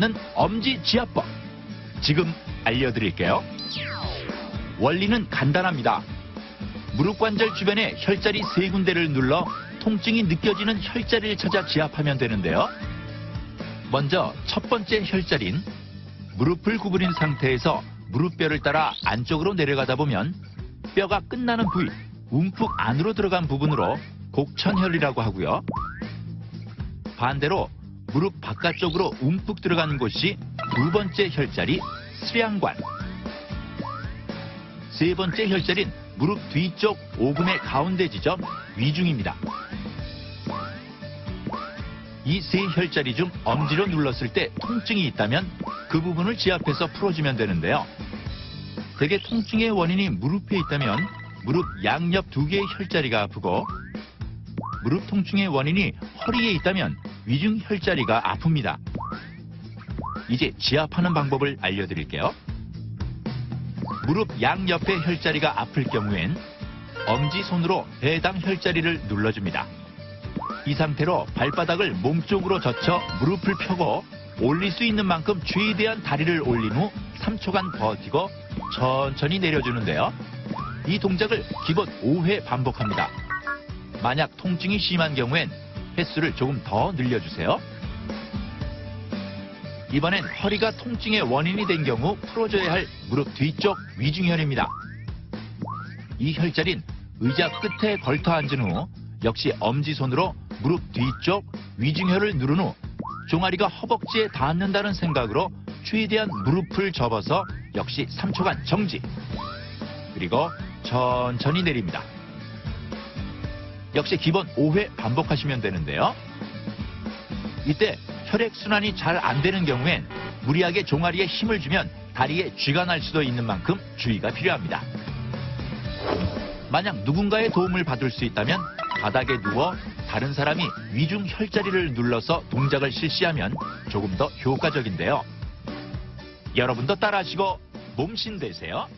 잡는 엄지 지압법. 지금 알려드릴게요. 원리는 간단합니다. 무릎 관절 주변에 혈자리 세 군데를 눌러 통증이 느껴지는 혈자리를 찾아 지압하면 되는데요. 먼저 첫 번째 혈자리인 무릎을 구부린 상태에서 무릎뼈를 따라 안쪽으로 내려가다 보면 뼈가 끝나는 부위, 움푹 안으로 들어간 부분으로 곡천혈이라고 하고요. 반대로 무릎 바깥쪽으로 움푹 들어가는 곳이 두 번째 혈자리, 수량관. 세 번째 혈자리는 무릎 뒤쪽 오금의 가운데 지점, 위중입니다. 이 세 혈자리 중 엄지로 눌렀을 때 통증이 있다면 그 부분을 지압해서 풀어주면 되는데요. 대개 통증의 원인이 무릎에 있다면 무릎 양옆 두 개의 혈자리가 아프고 무릎 통증의 원인이 허리에 있다면 위중 혈자리가 아픕니다. 이제 지압하는 방법을 알려드릴게요. 무릎 양옆의 혈자리가 아플 경우엔 엄지손으로 해당 혈자리를 눌러줍니다. 이 상태로 발바닥을 몸쪽으로 젖혀 무릎을 펴고 올릴 수 있는 만큼 최대한 다리를 올린 후 3초간 버티고 천천히 내려주는데요. 이 동작을 기본 5회 반복합니다. 만약 통증이 심한 경우엔 횟수를 조금 더 늘려주세요. 이번엔 허리가 통증의 원인이 된 경우 풀어줘야 할 무릎 뒤쪽 위중혈입니다. 이 혈자리는 의자 끝에 걸터 앉은 후 역시 엄지손으로 무릎 뒤쪽 위중혈을 누른 후 종아리가 허벅지에 닿는다는 생각으로 최대한 무릎을 접어서 역시 3초간 정지. 그리고 천천히 내립니다. 역시 기본 5회 반복하시면 되는데요. 이때 혈액순환이 잘 안 되는 경우엔 무리하게 종아리에 힘을 주면 다리에 쥐가 날 수도 있는 만큼 주의가 필요합니다. 만약 누군가의 도움을 받을 수 있다면 바닥에 누워 다른 사람이 위중 혈자리를 눌러서 동작을 실시하면 조금 더 효과적인데요. 여러분도 따라하시고 몸신 되세요.